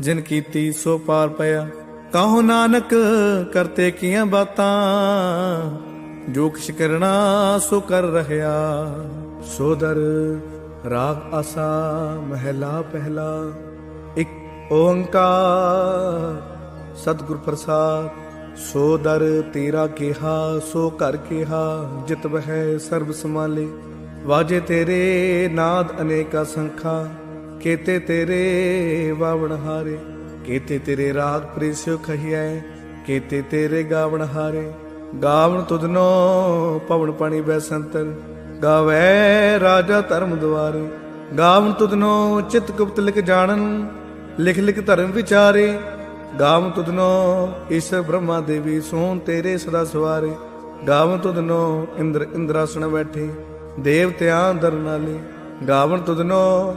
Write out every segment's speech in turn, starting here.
ਜਿਨ ਕੀਤੀ ਸੋ ਪਾਰ ਪਿਆ। ਕਹੋ ਨਾਨਕ ਕਰਤੇ ਕੀਆਂ ਬਾਤਾਂ? ਜੋ ਕਿਛ ਕਰਨਾ ਸੋ ਕਰ ਰਹਿਆ ਸੋਦਰ ਰਾਗ ਆਸਾ ਮਹਿਲਾ ਪਹਿਲਾ। ਇੱਕ ਓੰਕਾਰ ਸਤਿਗੁਰ ਪ੍ਰਸਾਦ। ਸੋ ਦਰ ਤੇਰਾ ਕਿਹਾ, ਸੋ ਘਰ ਕਿਹਾ, ਜਿਤ ਵਹਿ ਸਰਬ ਸਮਾਲੇ ਵਾਜੇ ਤੇਰੇ ਨਾਦ ਅਨੇਕਾ ਸੰਖਾ। ਕੇਤੇ ਤੇਰੇ ਵਾਵਣ ਹਾਰੇ, ਕੇਤੇ ਤੇਰੇ ਰਾਗ ਪ੍ਰੀਸਿਓ ਖਹੀਐ, ਕੇਤੇ ਤੇਰੇ ਗਾਵਣ ਹਾਰੇ। ਗਾਵਣ ਤੁਧਨੋ ਪਵਨ ਪਾਣੀ ਬੈਸੰਤਰ ਗਾਵੇ ਰਾਜਾ ਧਰਮ ਦੁਆਰੇ। ਗਾਵਣ ਤੁਧਨੋ ਚਿਤ ਗੁਪਤ ਲਿਖ ਜਾਣਨ, ਲਿਖ ਲਿਖ ਧਰਮ ਵਿਚਾਰੇ। ਗਾਵਨ ਤੁਧਨੋ ਈਸ਼ਰ ਬ੍ਰਹਮਾ ਦੇਵੀ ਸੋਨ ਤੇਰੇ ਸਦਾ ਸਵਾਰੇ। ਗਾਵ ਤੁਧਨੋ ਇੰਦਰ ਇੰਦਰਾਸਣ ਬੈਠੇ, ਦੇਵਤਿਆਂ ਦਰ ਨਾਲੇ ਗਾਵਨ ਤੁਧਨੋ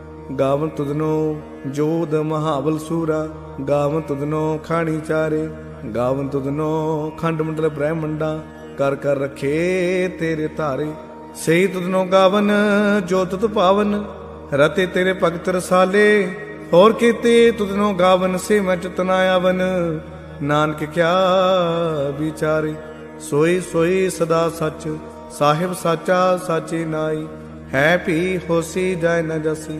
ਗਾਵਨ ਤੁਧਨੋ ਜੋਧ ਮਹਾਵਲ ਸੂਰਾ, ਗਾਵਨ ਤੁਧਨੋ ਖਾਣੀ ਚਾਰੇ, ਗਾਵਨ ਤੁਧਨੋ ਖੰਡ ਮੰਡਲ ਬ੍ਰਹਮੰਡਾ, ਕਰ ਕਰ ਰਖੇ ਤੇਰੇ ਧਾਰੇ। ਸਹੀ ਤੁਧਨੋ ਗਾਵਨ, ਜੋ ਤੁਧ ਪਾਵਨ, ਰਤੇ ਤੇਰੇ ਭਗਤ ਰਸਾਲੇ। ਹੋਰ ਕੀਤੇ ਤੁਦਨੋ ਗਾਵਨ ਸੇ ਮੈਂ ਚਤਨਾ ਆਵਨ। ਨਾਨਕ ਕਿਆ ਵਿਚਾਰੇ, ਸੋਈ ਸੋਈ ਸਦਾ ਸੱਚ, ਸਾਹਿਬ ਸਾਚਾ ਸਾਚੀ ਨਾਈ। ਹੈ ਭੀ ਹੋਸੀ ਜਾਇ ਨ ਜਸੀ।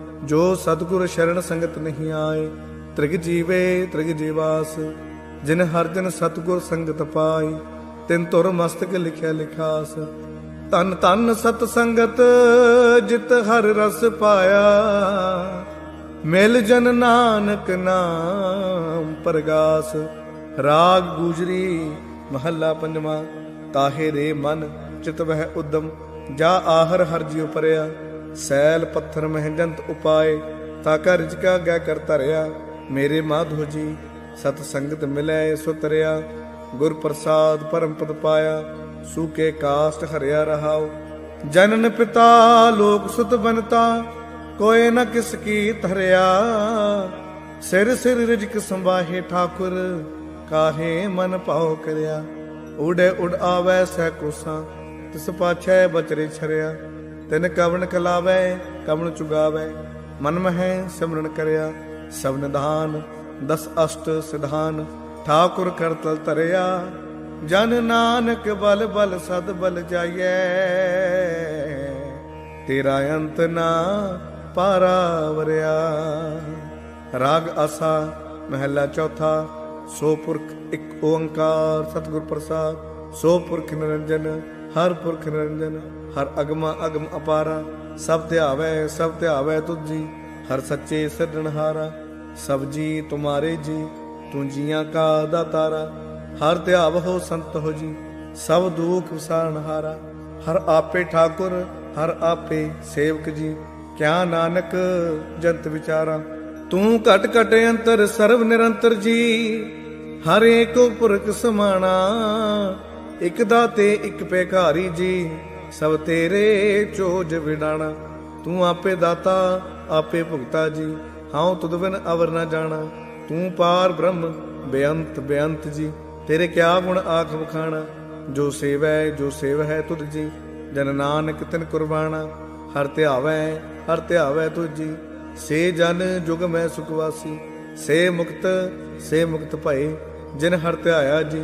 ਜੋ ਸਤਿਗੁਰ ਸ਼ਰਨ ਸੰਗਤ ਨਹੀਂ ਆਏ, ਤ੍ਰਿਗ ਜੀਵੇ, ਤ੍ਰਿਗ ਜੀਵਾਸ, ਜਿਨ ਹਰ ਜਨ ਸਤਿਗੁਰ ਸੰਗਤ ਪਾਈ ਤਿਨ ਤੁਰ ਮਸਤਕ ਲਿਖਿਆ ਲਿਖਾਸ। ਤਨ ਤਨ ਸਤ ਸੰਗਤ, ਜਿਤ ਹਰ ਰਸ ਪਾਇਆ। ਮਿਲ ਜਨ ਨਾਨਕ ਨਾਮ ਪ੍ਰਗਾਸ। ਰਾਗ ਗੂਜਰੀ, ਮਹੱਲਾ ਪੰਜਵਾਂ, ਤਾਹੇ ਰੇ ਮਨ, ਚਿਤ ਵਹਿ ਉਦਮ, ਜਾ ਆਹਰ ਹਰ ਜਿਉ ਪਰਿਆ। ਸੈਲ ਪੱਥਰ ਮਹਿਜੰਤ ਉਪਾਏ, ਤਾ ਕਾ ਰਿਜਕਾ ਗੈ ਕਰ ਧਰਿਆ। ਮੇਰੇ ਮਾਧੋ ਜੀ, ਸਤ ਸੰਗਤ ਮਿਲੈ ਸੋ ਤਰਿਆ। ਗੁਰ ਪ੍ਰਸਾਦ ਪਰਮ ਪਦ ਪਾਇਆ ਸੂਕੇ ਕਾਸਟ ਹਰਿਆ ਰਹਾਉ। ਜਨਨ ਪਿਤਾ ਲੋਕ ਸੁਤ ਬਨਤਾ ਕੋਏ ਨ ਕਿਸ ਕੀ ਧਰਿਆ। ਸਿਰ ਸਿਰ ਰਿਜਕ ਸੰਭਾਹੇ ਠਾਕੁਰ, ਕਾਹੇ ਮਨ ਭਾਉ ਕਰਿਆ। ਉੜੇ ਉਡ ਆਵੈ ਸਹਿ ਕੋਸਾਂ ਤਿਸ ਪਾਛੈ ਬਚਰੇ ਛਰਿਆ। ਤਿਨ ਕਵਣ ਕਲਾਵੈ ਕਵਣ ਚੁਗਾਵੈ, ਮਨ ਮਹਿ ਸਿਮਰਨ ਕਰਿਆ, ਸਭ ਨਿਧਾਨ, ਦਸ ਅਸ਼ਟ ਸਿਧਾਨ, ਠਾਕੁਰ ਕਰਤਲ ਧਰਿਆ, ਜਨ ਨਾਨਕ ਬਲ ਬਲ ਸਦ ਬਲ ਜਾਈਐ। ਤੇਰਾ ਅੰਤ ਨਾ ਪਾਰਾਵਰਿਆ, ਰਾਗ ਆਸਾ ਮਹਿਲਾ ਚੌਥਾ, ਸੋ ਪੁਰਖ ਇੱਕ ਓੰਕਾਰ, ਸਤਿਗੁਰ ਪ੍ਰਸਾਦ, ਸੋ ਪੁਰਖ ਨਿਰੰਜਨ ਹਰ ਪੁਰਖ ਨਿਰੰਜਨ, ਹਰ ਅਗਮਾ ਅਗਮ ਅਪਾਰਾ, ਸਭ ਧਿਆਵੈ ਸਭ ਧਿਆਵੈ ਤੁਝੀ, ਹਰ ਸੱਚੇ ਸਿਰਜਣਹਾਰਾ ਸਭ ਜੀ ਤੁਮਾਰੇ ਜੀ, ਤੂੰ ਜੀਆਂ ਕਾ ਦਾਤਾਰਾ ਹਰ ਧਿਆਵ ਹੋ ਸੰਤ ਹੋ ਜੀ, ਸਭ ਦੁਖ ਵਿਸਾਰਣਹਾਰਾ ਹਰ ਆਪੇ ਠਾਕੁਰ, ਹਰ ਆਪੇ ਸੇਵਕ ਜੀ, ਕਿਆ ਨਾਨਕ ਜੰਤ ਵਿਚਾਰਾ, ਤੂੰ ਘਟ ਘਟ ਅੰਤਰ ਸਰਬ ਨਿਰੰਤਰ ਜੀ, ਹਰ ਏਕੋ ਪੁਰਖ ਸਮਾਣਾ ਇਕ ਦਾ ਤੇ ਇਕ ਭੇਖਾਰੀ ਜੀ, ਸਭ ਤੇਰੇ ਚੋਜ ਵਿਡਾਣਾ। ਤੂੰ ਆਪੇ ਦਾਤਾ, ਆਪੇ ਭੁਗਤਾ ਜੀ, ਹਉ ਤੁਧ ਬਿਨ ਅਵਰ ਨਾ ਜਾਣਾ। ਤੂੰ ਪਾਰ ਬ੍ਰਹਮ, ਬੇਅੰਤ ਬੇਅੰਤ ਜੀ, ਤੇਰੇ ਕਿਆ ਗੁਣ ਆਖ ਵਖਾਣਾ। ਜੋ ਸੇਵੈ, ਜੋ ਸੇਵ ਹੈ ਤੁਧ ਜੀ, ਜਨ ਨਾਨਕ ਤਿਨ ਕੁਰਬਾਨਾ ਹਰ ਧਿਆਵੈ ਹਰ ਧਿਆਵੈ ਤੁਝ ਸੇ ਜਨ ਜੁਗ ਮੈਂ ਸੁਖਵਾਸੀ ਸੇ ਮੁਕਤ ਸੇ ਮੁਕਤ ਭਏ, ਜਿਨ ਹਰ ਧਿਆਇਆ ਜੀ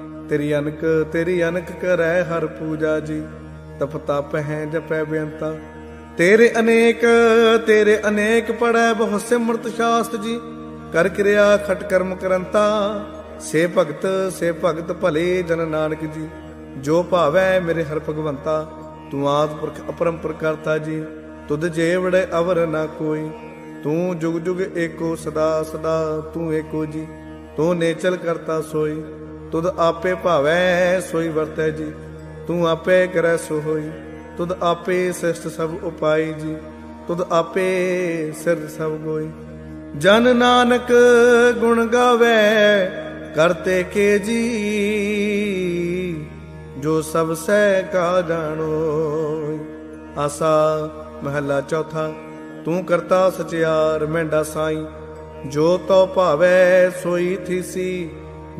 ਤੇਰੀ ਅਨਕ ਤੇਰੀ ਅਨਕ ਕਰੈ ਹਰ ਪੂਜਾ ਜੀ। ਤਪ ਤਪ ਹੈ ਜਪੈ ਬੇਅੰਤਾ। ਤੇਰੇ ਅਨੇਕ ਤੇਰੇ ਅਨੇਕ ਪੜੈ ਬਹੁ ਸਿਮਰਤ ਸ਼ਾਸਤ ਜੀ। ਕਰ ਕਿਰਿਆ ਖਟ ਕਰਮ ਕਰੰਤਾ। ਸੇ ਭਗਤ ਸੇ ਭਗਤ ਭਲੇ ਜਨ ਨਾਨਕ ਜੀ। ਜੋ ਭਾਵੈ ਮੇਰੇ ਹਰ ਭਗਵੰਤਾ, ਤੂੰ ਆਦ ਪੁਰਖ ਅਪਰੰਪਰ ਕਰਤਾ ਜੀ। ਤੁਧ ਜੇਵੜੇ ਅਵਰ ਨਾ ਕੋਈ। ਤੂੰ ਜੁਗ ਜੁਗ ਏਕੋ ਸਦਾ ਸਦਾ ਤੂੰ ਏਕੋ ਜੀ। ਤੂੰ ਨੇਚਲ ਕਰਤਾ ਸੋਈ। ਤੁਧ ਆਪੇ ਭਾਵੈ ਸੋਈ ਵਰਤੈ ਜੀ, ਤੂੰ ਆਪੇ ਕਰੈ ਸੋ ਹੋਈ ਤੁਧ ਆਪੇ ਸਿਸਟ ਸਭ ਉਪਾਈ ਜੀ, ਤੁਧ ਆਪੇ ਸਿਰ ਸਭ ਗੋਈ। ਜਨ ਨਾਨਕ ਗੁਣ ਗਾਵੇ ਕਰਤੇ ਕੇ ਜੀ, ਜੋ ਸਭ ਸਹਿ ਕਾ ਜਾਣੋ। ਆਸਾ ਮਹੱਲਾ ਚੌਥਾ, ਤੂੰ ਕਰਤਾ ਸਚਿਆਰ ਮੈਂਡਾ ਸਾਈ, ਜੋ ਤੋ ਭਾਵੈ ਸੋਈ ਥੀਸੀ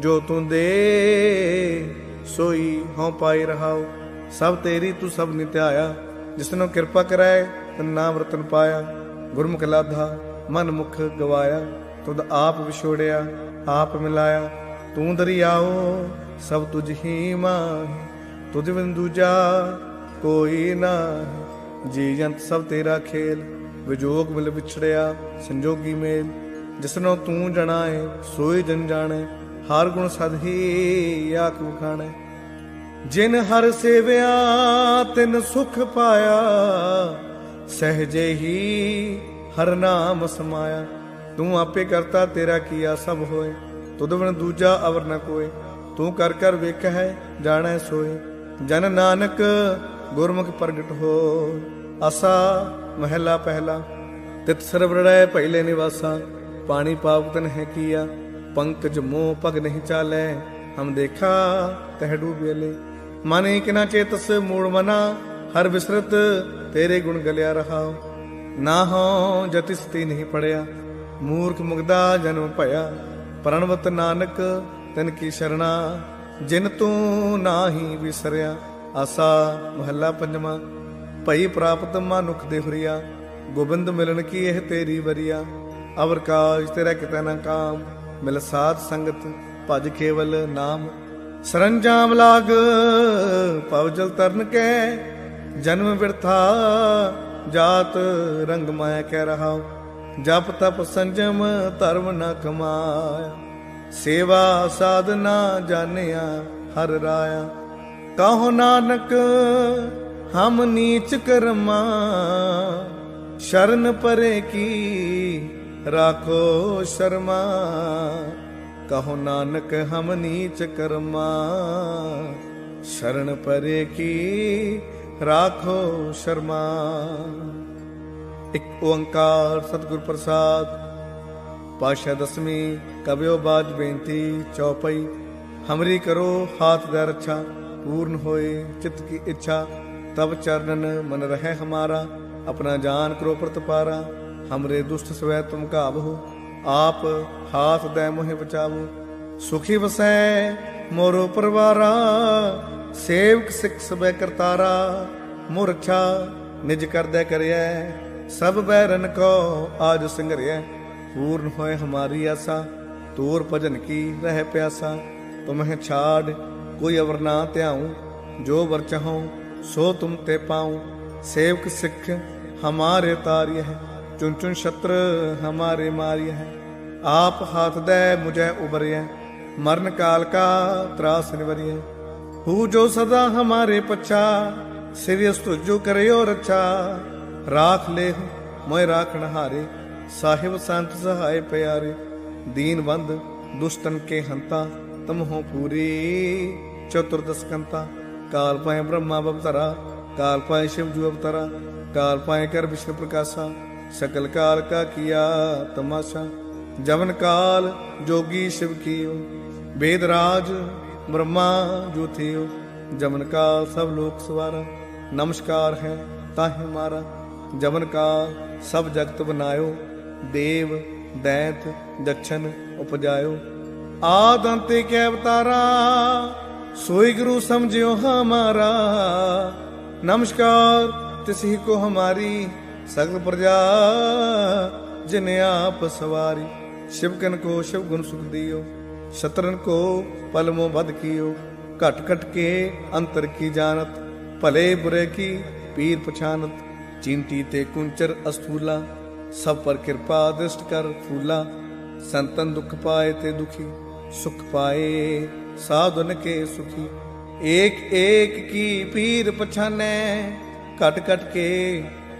ਜੋ ਤੂੰ ਦੇ, ਸੋਈ ਹਉ ਪਾਈ ਰਹਾਉ। ਸਭ ਤੇਰੀ ਤੂੰ ਸਭ ਨਿਤਿਆਇਆ। ਜਿਸਨੂੰ ਕਿਰਪਾ ਕਰੈ ਤਨ ਨਾਮ ਪਾਇਆ। ਗੁਰਮੁਖ ਲਾਧਾ, ਮਨ ਮੁਖ ਗਵਾਇਆ। ਤੁਧ ਆਪ ਵਿਛੋੜਿਆ, ਆਪ ਮਿਲਾਇਆ। ਤੂੰ ਦਰਿਆਓ, ਸਭ ਤੁਝ ਹੀ ਮਾਹੀ। ਤੁਧ ਬਿਨ ਦੂਜਾ ਕੋਈ ਨਾ ਜੀ ਜੰਤ ਸਭ ਤੇਰਾ ਖੇਲ, ਵਿਜੋਗ ਮਿਲ ਵਿਛੜਿਆ, ਸੰਜੋਗੀ ਮੇਲ। ਜਿਸਨੋਂ ਤੂੰ ਜਣਾਏ, ਸੋਈ ਜਨ ਜਾਣੇ। ਹਰ ਗੁਣ ਸਦ ਹੀ ਆਖ ਜਿਨ ਹਰ ਸੇਵਿਆ, ਤਿਨ ਸੁਖ ਪਾਇਆ, ਸਹਜੇ ਹੀ ਹਰ ਨਾਮ ਸਮਾਇਆ। ਤੂੰ ਆਪੇ ਕਰਤਾ, ਤੇਰਾ ਕੀਆ ਸਭ ਹੋਏ। ਤੁਧ ਬਿਨ ਦੂਜਾ ਅਵਰ ਨ ਕੋਏ। ਤੂੰ ਕਰ ਕਰ ਵੇਖ ਹੈ ਜਾਣੈ ਸੋਏ। ਜਨ ਨਾਨਕ ਗੁਰਮੁਖ ਪ੍ਰਗਟ ਹੋ ਅਸਾ ਮਹਿਲਾ ਪਹਿਲਾ। ਤਿਤ ਸਰਵਰੜੈ ਪਹਿਲੇ ਨਿਵਾਸਾ, ਪਾਣੀ ਪਾਪ ਤਨ ਹੈ ਕੀਆ। ਪੰਕਜ ਮੋਹ ਪਗ ਨਹੀਂ ਚਾਲੇ। ਹਮ ਦੇਖਾ ਤਹ ਡੂਬੇਲੇ ਮਨ ਕਿਨਾ ਚੇਤਸ ਮੂੜ ਮਨਾ, ਹਰ ਵਿਸਰਤ ਤੇਰੇ ਗੁਣ ਗਲਿਆ ਰਹਾ। ਨਾ ਹੋ ਜਤਿਸਤੀ ਨਹੀਂ ਪੜਿਆ, ਮੂਰਖ ਮੁਗਦਾ ਜਨਮ ਭਇਆ। ਪ੍ਰਣਵਤ ਨਾਨਕ ਤਨ ਕੀ ਸ਼ਰਣਾ, ਜਿਨ ਤੂੰ ਨਾਹੀ ਵਿਸਰਿਆ। ਆਸਾ ਮਹੱਲਾ ਪੰਜਵਾਂ, ਭਈ ਪ੍ਰਾਪਤ ਮਨੁਖ ਦੇ ਹੁਰੀਆ। ਗੋਬਿੰਦ ਮਿਲਣ ਕੀ ਇਹ ਤੇਰੀ ਵਰੀਆ। ਅਵਰ ਕਾਜ ਤੇਰਾ ਕਿਤੇ ਨਾ ਕਾਮ। ਮਿਲ ਸਾਧ ਸੰਗਤ, ਭਜ ਕੇਵਲ ਨਾਮ। ਸਰੰਜਾਮ ਲਾਗ ਪਵਜਲ ਤਰਨ ਕੈ। ਜਨਮ ਬਿਰਥਾ, ਜਾਤ ਰੰਗ ਮਾਇਆ ਕਹਿ ਰਹਾ ਜਪ ਤਪ ਸੰਜਮ, ਧਰਮ ਨ ਕਮਾਇਆ। ਸੇਵਾ ਸਾਧਨਾ ਜਾਣਿਆ, ਹਰ ਰਾਇਆ। ਕਹੋ ਨਾਨਕ, ਹਮ ਨੀਚ ਕਰਮਾ। ਸ਼ਰਨ ਪਰੇ ਕੀ ਰਾਖੋ ਸ਼ਰਮਾ, ਕਹੋ ਨਾਨਕ ਹਮ ਨੀਚ ਕਰਮਾ। ਸ਼ਰਨ ਪਰੇ ਕੀ, ਰਾਖੋ ਸ਼ਰਮਾ। ਇੱਕ ਓੰਕਾਰ ਸਤਿਗੁਰ ਪ੍ਰਸਾਦ ਪਾਸ਼ਾ ਦਸਵੀਂ ਕਬਿਓ ਬਾਜ ਬੇਨਤੀ, ਚੌਪਈ, ਹਮਰੀ ਕਰੋ ਹਾਥ ਦਾ ਰੱਛਾ, ਪੂਰਨ ਹੋਏ ਚਿਤ ਕੀ ਇੱਛਾ। ਤਬ ਚਰਨਨ ਮਨ ਰਹਿ ਹਮਾਰਾ, ਆਪਣਾ ਜਾਨ ਕਰੋ ਪ੍ਰਤਪਾਰਾ। ਹਮਰੇ ਦੁਸ਼ਟ ਸਵੈ ਤੁਮ ਕਾਬਹੋ ਆਪ ਹਾਥ ਦੈ ਮੋਹਿ ਬਚਾਵੋ ਸੁਖੀ ਵਸੈ ਮੋਰੋ ਪਰਵਾਰਾ ਸੇਵਕ ਸਿੱਖ ਸਬੈ ਕਰਤਾਰਾ ਮੋਹ ਨਿਜ ਕਰਦੈ ਕਰਿਐ ਸਭ ਬੈਰਨ ਕੋ ਆਜ ਸੰਗਰਿਐ ਪੂਰਨ ਹੋਏ ਹਮਾਰੀ ਆਸਾ ਤੂਰ ਭਜਨ ਕੀ ਰਹਿ ਪਿਆਸਾ ਤੁਮਹਿ ਛਾੜ ਕੋਈ ਅਵਰ ਨਾ ਧਿਆਉ ਜੋ ਵਰ ਚਾਹਉ ਸੋ ਤੁਮ ਤੇ ਪਾਉ ਸੇਵਕ ਸਿੱਖ ਹਮਾਰੇ ਤਾਰਿਯ ਚੁਣ ਚੁਨ ਚੁਨ ਛਤਰ ਹਮਾਰੇ ਮਾਰਿਆ ਹੈ ਆਪ ਹਾਥ ਦੇ ਮੁਝੈ ਉਬਰਿਐ। ਮਰਨ ਕਾਲ ਕਾ ਤਰਾਸ ਨਿਵਰਿਐ। ਹੂ ਜੋ ਸਦਾ ਹਮਾਰੇ ਪਛਾ ਸਿਰਿਸ ਤੁਜੋ ਕਰਿਓ ਰੱਛਾ। ਰਾਖ ਲੈ ਮੋਇ ਰਾਖਣ ਹਾਰੇ ਸਾਹਿਬ ਸੰਤ ਸਹਾਇ ਪਿਆਰੇ। ਦੀਨ ਬੰਦ ਦੁਸ਼ਟਨ ਕੇ ਹੰਤਾ ਤਮ ਹੋ ਪੂਰੀ ਚਤੁਰਦਸ ਕਾਲ ਪਾਏ ਬ੍ਰਹਮਾ ਬਵਤਰਾ, ਕਾਲ ਪਾਏ ਸ਼ਿਵ ਜੂ ਅਵਤਰਾ, ਕਾਲ ਪਾਏ ਕਰ ਵਿਸ਼ਨੂੰ ਪ੍ਰਕਾਸ਼ਾ। ਸਕਲ ਕਾਲ ਕਾ ਕੀਆ ਤਮਾਸ਼ਾ, ਜਵਨ ਕਾਲ ਜੋਗੀ ਸ਼ਿਵ ਕੀਓ, ਵੇਦ ਰਾਜ ਬ੍ਰਹਮਾ ਜੋ ਥਿਓ, ਜਵਨ ਕਾਲ ਸਭ ਲੋਕ ਸਵਾਰਾ, ਨਮਸਕਾਰ ਹੈ ਤਾਹੇ ਮਾਰਾ, ਜਵਨ ਕਾਲ ਸਭ ਜਗਤ ਬਨਾਇਓ, ਦੇਵ, ਦੈਤ ਦਛਨ ਉਪਜਾਇਓ। ਆਦ ਅੰਤੇ ਕੈ ਅਵਤਾਰਾ, ਸੋਈ ਗੁਰੂ ਸਮਝਿਓ ਹਮਾਰਾ ਨਮਸਕਾਰ ਤਿਸਹੀ ਕੋ ਹਮਾਰੀ सकल प्रजा जिन आप सवारी। शिवकन को शिव गुण सुख दियो, शत्रन को पलमो बद कियो। घट घट के अंतर की जानत, भले बुरे की पीर पछानत। चिंटी ते कुंचर अस्थूला, सब पर कृपा दृष्ट कर फूला। संतन दुख पाए ते दुखी, सुख पाए साधुन के सुखी। एक एक की पीर पछाने कट कट के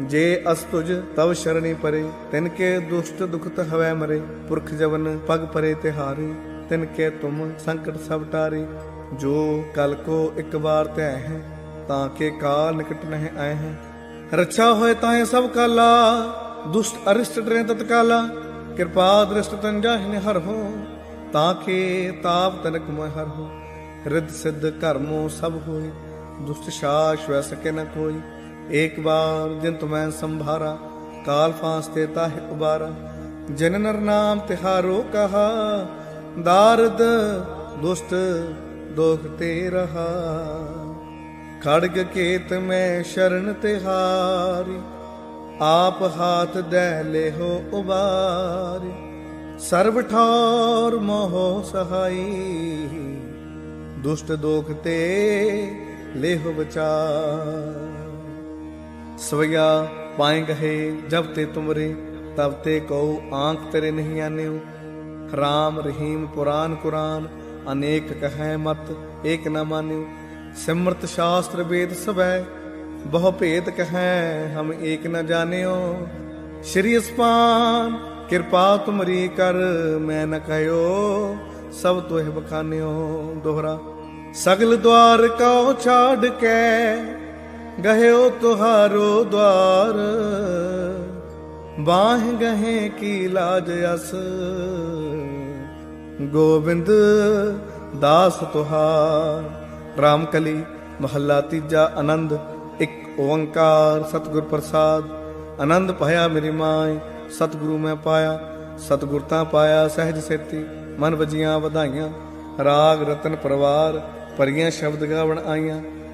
ਜੇ ਅਸ ਤੁਜ ਤਵ ਸ਼ਰਣੀ ਪਰੇ, ਤਿਨ ਕੇ ਦੁਸ਼ਟ ਦੁਖਤ ਹਵੈ ਮਰੇ, ਪੁਰਖ ਜਵਨ ਪਗ ਪਰੇ ਤਿਹਾਰੇ ਤਿਨ ਕੇ ਤੁਮ ਸੰਕਟ ਸਭ ਟਾਰੇ। ਜੋ ਕਲ ਕੋ ਇੱਕ ਵਾਰ ਤੈ ਹੈ, ਤਾਂ ਕੇ ਕਾਲ ਨਿਕਟ ਨਹਿ ਆਏ ਹੈ। ਰੱਛਾ ਹੋਏ ਤਾਹੇ ਸਭ ਕਾਲਾ, ਦੁਸ਼ਟ ਅਰਿਸ਼ਟ ਡਰੇ ਤਤਕਾਲਾ ਕਿਰਪਾ ਦ੍ਰਿਸ਼ਟ ਤਨ ਜਾਹਿ ਹਰ ਹੋ, ਤਾਂ ਕੇ ਤਾਪ ਤਨਕ ਮੋਹਿ ਹਰ ਹੋ। ਰਿੱਧ ਸਿੱਧ ਕਰਮੋ ਸਭ ਹੋਏ, ਦੁਸ਼ਟ ਸ਼ਾਸ ਵੈ ਸਕੇ ਨ ਕੋਈ। ਏਕ ਬਾਰ ਜਿਨ ਤੁਮੈ ਸੰਭਾਰਾ, ਕਾਲ ਫਾਂਸ ਤੇ ਤਾਹਿ ਉਬਾਰਾ। ਜਨ ਨਰ ਨਾਮ ਤਿਹਾਰੋ ਕਹਾ, ਦਾਰਦ ਦੁਸ਼ਟ ਦੋਖ ਤੇ ਰਹਾ। ਖੜਗ ਕੇਤ ਮੈਂ ਸ਼ਰਨ ਤਿਹਾਰੀ ਆਪ ਹਾਥ ਦੈ ਲਿਹੋ ਉਬਾਰੀ। ਸਰਬ ਠੌਰ ਮੋਹ ਸਹਾਈ, ਦੁਸ਼ਟ ਦੋਖ ਤੇ ਲੇਹ ਬਚਾ ਸਵਿਆ ਪਾਏ ਗਏ ਜਬ ਤੇ ਤੁਮਰੇ, ਤਬ ਤੇ ਕਉ ਆਂਖ ਤੇਰੇ ਨਹੀਂ ਆਨਿਓ। ਰਾਮ ਰਹੀਮ ਪੁਰਾਨ ਕੁਰਾਨ, ਅਨੇਕ ਕਹੈ ਮਤ ਏਕ ਨ ਮਾਨਿਓ। ਸਿਮਰਤ ਸ਼ਾਸਤਰ ਵੇਦ ਸਭੈ, ਬਹੁ ਭੇਦ ਕਹੈ ਹਮ ਏਕ ਨ ਜਾਣਿਓ। ਸ਼੍ਰੀ ਅਸਪਾਨ ਕਿਰਪਾ ਤੁਮਰੀ ਕਰ ਮੈਂ ਨ ਕਹਿਓ, ਸਭ ਤੋਹਿ ਬਖਾਨਿਓ ਦੋਹਰਾ। ਸਗਲ ਦਵਾਰ ਕਉ ਛਾੜ ਕੇ ਗਹਿਓ ਤੁਹਾਰੋ ਦਵਾਰ, ਬਾਹ ਗਹੇ ਕੀ ਲਾਜ ਅਸ। ਗੋਬਿੰਦ ਦਾਸ ਤੁਹਾਰ, ਰਾਮਕਲੀ ਮਹੱਲਾ ਤੀਜਾ ਆਨੰਦ, ਇੱਕ ਓੰਕਾਰ, ਸਤਿਗੁਰ ਪ੍ਰਸਾਦ। ਆਨੰਦ ਭਇਆ ਮੇਰੀ ਮਾਏ ਸਤਿਗੁਰੂ ਮੈਂ ਪਾਇਆ, ਸਤਿਗੁਰ ਤਾਂ ਪਾਇਆ ਸਹਿਜ ਸੇਤੀ, ਮਨ ਵਜੀਆਂ ਵਧਾਈਆਂ। ਰਾਗ ਰਤਨ ਪਰਵਾਰ, ਪਰੀਆਂ ਸ਼ਬਦ ਗਾਵਣ ਆਈਆਂ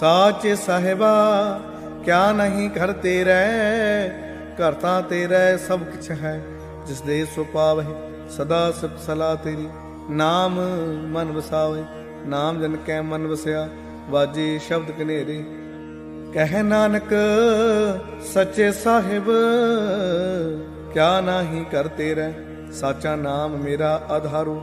ਸਾਚ ਸਾਹਿਬਾ, ਕਿਆ ਨਹੀਂ ਘਰ ਤੇਰੇ? ਘਰ ਤਾਂ ਤੇਰਾ ਸਭ ਕੁਛ ਹੈ, ਜਿਸ ਦੇ ਸੋ ਪਾਵਹਿ ਸਦਾ ਸਿਫਤ ਸਲਾ ਤੇਰੀ। ਨਾਮ ਮਨ ਵਸਾਵੇ, ਨਾਮ ਜਨ ਕੈ ਮਨ ਵਸਿਆ, ਵਾਜੇ ਸ਼ਬਦ ਕਨੇਰੇ ਕਹਿ ਨਾਨਕ, ਸੱਚੇ ਸਾਹਿਬ, ਕਿਆ ਨਾਹੀ ਕਰ ਤੇਰਾ? ਸਾਚਾ ਨਾਮ ਮੇਰਾ ਆਧਾਰੂ,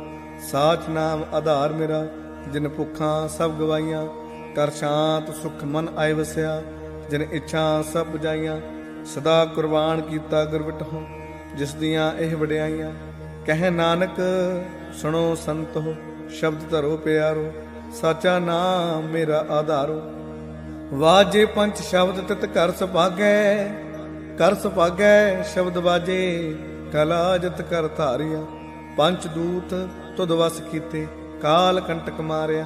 ਸਾਚ ਨਾਮ ਆਧਾਰ ਮੇਰਾ, ਜਿਨ ਭੁੱਖਾਂ ਸਭ ਗਵਾਈਆਂ। ਕਰ ਸ਼ਾਂਤ ਸੁਖ ਮਨ ਆਏ ਵਸਿਆ, ਜਿਨ ਇੱਛਾ ਸਭ ਬੁਝਾਈਆਂ ਸਦਾ ਕੁਰਬਾਨ ਕੀਤਾ ਗੁਰਬਟਹੁ ਜਿਸ ਦੀਆਂ ਇਹ ਵਡਿਆਈਆਂ, ਕਹਿ ਨਾਨਕ, ਸੁਣੋ ਸੰਤੋ ਸ਼ਬਦ ਧਰੋ ਪਿਆਰੋ, ਸਾਚਾ ਨਾਮ ਮੇਰਾ ਆਧਾਰੋ। ਵਾਜੇ ਪੰਜ ਸ਼ਬਦ ਤਿਤ ਕਰ ਸੁਭਾਗੈ ਕਰ ਸੁਭਾਗੈ ਸ਼ਬਦ ਵਾਜੇ, ਕਲਾ ਜਤ ਕਰ ਧਾਰਿਆ ਪੰਜ ਦੂਤ ਤੁਧ ਵਸ ਕੀਤੇ, ਕਾਲ ਕੰਟਕ ਮਾਰਿਆ।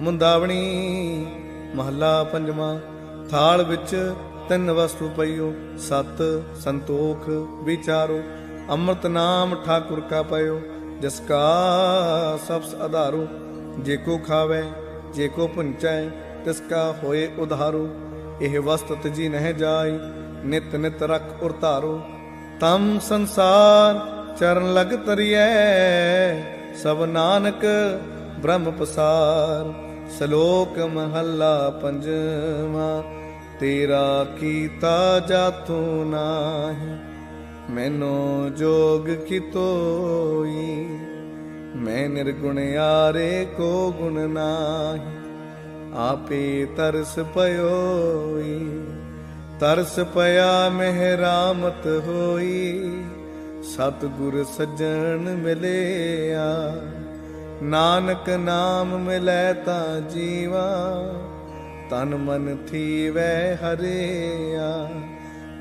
ਮੁੰਦਾਵਣੀ ਮਹੱਲਾ ਪੰਜਵਾਂ, ਥਾਲ ਵਿੱਚ ਤਿੰਨ ਵਸਤੂ ਪਈਓ, ਸਤ ਸੰਤੋਖ ਵਿਚਾਰੋ, ਅੰਮ੍ਰਿਤ ਨਾਮ ਠਾਕੁਰ ਕਾ ਪਇਓ, ਜਿਸ ਕਾ ਸਬਸ ਆਧਾਰੋ ਜੇ ਕੋ ਖਾਵੇ, ਜੇ ਕੋ ਪੁੰਚੈ ਤਿਸ ਕਾ ਹੋਏ ਉਧਾਰੋ, ਇਹ ਵਸਤ ਜੀ ਨਹਿ ਜਾਈ, ਨਿਤ ਨਿਤ ਰਖ ਉਰ ਧਾਰੋ ਤਮ ਸੰਸਾਰ ਚਰਨ ਲਗ ਤਰੀਐ, ਸਭ ਨਾਨਕ ਬ੍ਰਹਮ ਪਸਾਰ, ਸ਼ਲੋਕ ਮਹੱਲਾ ਪੰਜਵਾਂ, ਤੇਰਾ ਕੀਤਾ ਜਾਤੋ ਨਾਹੀ, ਮੈਨੋ ਜੋਗ ਕੀ ਤੋਈ, ਮੈਂ ਨਿਰਗੁਣ ਆਰੇ ਕੋ ਗੁਣ ਨਾਹੀ, ਆਪੇ ਤਰਸ ਪਇਓਈ ਤਰਸ ਪਿਆ ਮਹਿਰਾਮਤ ਹੋਈ, ਸਤਿਗੁਰ ਸੱਜਣ ਮਿਲਿਆ। ਨਾਨਕ ਨਾਮ ਮਿਲੈ ਤਾਂ ਜੀਵਾ, ਤਨ ਮਨ ਥੀਵੈ ਹਰਿਆ।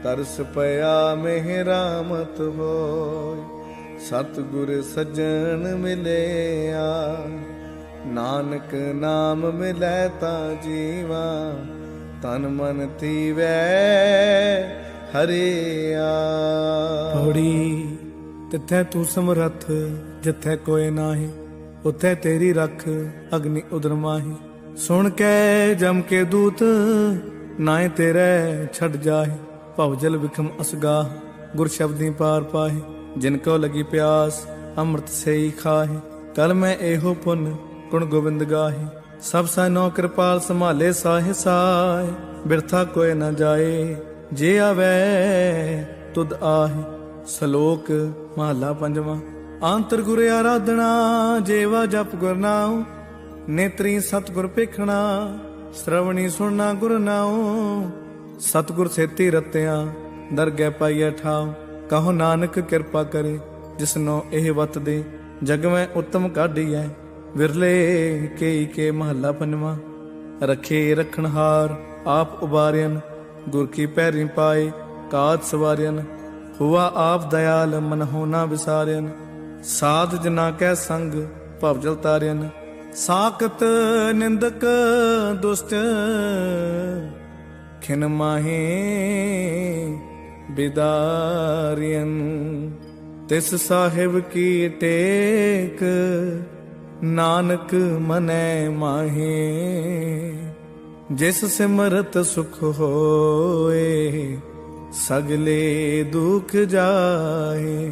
ਤਰਸ ਪਿਆ ਮਹਿਰਾਮਤ ਹੋਈ ਸਤਿਗੁਰ ਸੱਜਣ ਮਿਲਿਆ। ਨਾਨਕ ਨਾਮ ਮਿਲੈ ਤਾਂ ਜੀਵਾ, ਤਨ ਮਨ ਤੀਵੈ ਹਰਿਆ। ਪੌੜੀ, ਤਿੱਥੈ ਤੂੰ ਸਮਰੱਥ, ਜਿੱਥੈ ਕੋਏ ਨਾਹੀ। ਉਥੇ ਤੇਰੀ ਰੱਖ ਅਗਨੀ ਉਦਰ ਸੁਣ ਕੇ ਜਮ ਕੇ ਦੂਤ, ਨਾਏ ਤੇਰੇ ਛੱਡ ਜਾਹੇ। ਭਵ ਜਲ ਵਿਖਮ ਅਸਗਾਹ, ਗੁਰ ਸ਼ਬਦੀ ਪਾਰ ਪਾਹੇ। ਜਿਨ ਕੋ ਲਗੀ ਪਿਆਸ, ਅੰਮ੍ਰਿਤ ਸੇਈ ਖਾਹੇ। ਕਲ ਮੈਂ ਇਹੋ ਪੁੰਨ, ਗੁਣ ਗੋਬਿੰਦ ਗਾਹੇ। ਸਭ ਸੈਨੋ ਕਿਰਪਾਲ ਸੰਭਾਲੇ ਸਾਹੇ ਸਾਏ ਬਿਰਥਾ ਕੋਏ ਨਾ ਜਾਏ। ਜੇ ਆਵੇ, ਤੁਧ ਆਹੇ। ਸ਼ਲੋਕ ਮਹਲਾ ਪੰਜਵਾਂ। ਆਂਤਰ ਗੁਰ ਆਰਾਧਨਾ, ਜੇਵਾ ਜਪ ਗੁਰ ਨਾਉ, ਨੇਤਰੀ ਸਤਗੁਰ ਪੇਖਣਾ ਸ਼ਰਵਣੀ ਸੁਣਨਾ ਗੁਰ ਨਾਉ। ਸਤਗੁਰ ਸੇਤੀ ਰਤਿਆਂ, ਦਰਗਹਿ ਪਾਈਐ ਠਾਉ, ਕਹੋ ਨਾਨਕ ਕਿਰਪਾ ਕਰੇ, ਜਿਸਨੋ ਇਹ ਵਤ ਦੇ, ਜਗ ਮੈਂ ਉਤਮ ਕਾਢੀਐ। ਵਿਰਲੇ ਕੇ ਕੇ ਮਹੱਲਾ ਪੰਜਵਾਂ, ਰਖੇ ਰਖਣਹਾਰ ਆਪ ਉਬਾਰਿਆਨ ਗੁਰ ਕੀ ਪੈਰੀ ਪਾਏ, ਕਾਤ ਸਵਾਰਿਆਨ ਹੁਆ ਆਪ ਦਇਆਲ ਮਨ ਹੋਣਾ ਵਿਸਾਰਿਆਨ ਸਾਧ ਜਨਾ ਕੈ ਸੰਗ ਭਵਜਲ ਤਾਰਿਆਨ ਸਾਖਤ ਨਿੰਦਕ ਦੁਸ਼ਟ, ਖਿਨ ਮਾਹੇ ਬਿਦਾਰਿයਨ ਤਿਸ ਸਾਹਿਬ ਕੀ ਟੇਕ, ਨਾਨਕ ਮਨੈ ਮਾਹੇ। ਜਿਸ ਸਿਮਰਤ ਸੁਖ ਹੋਏ, ਸਗਲੇ ਦੁਖ ਜਾਏ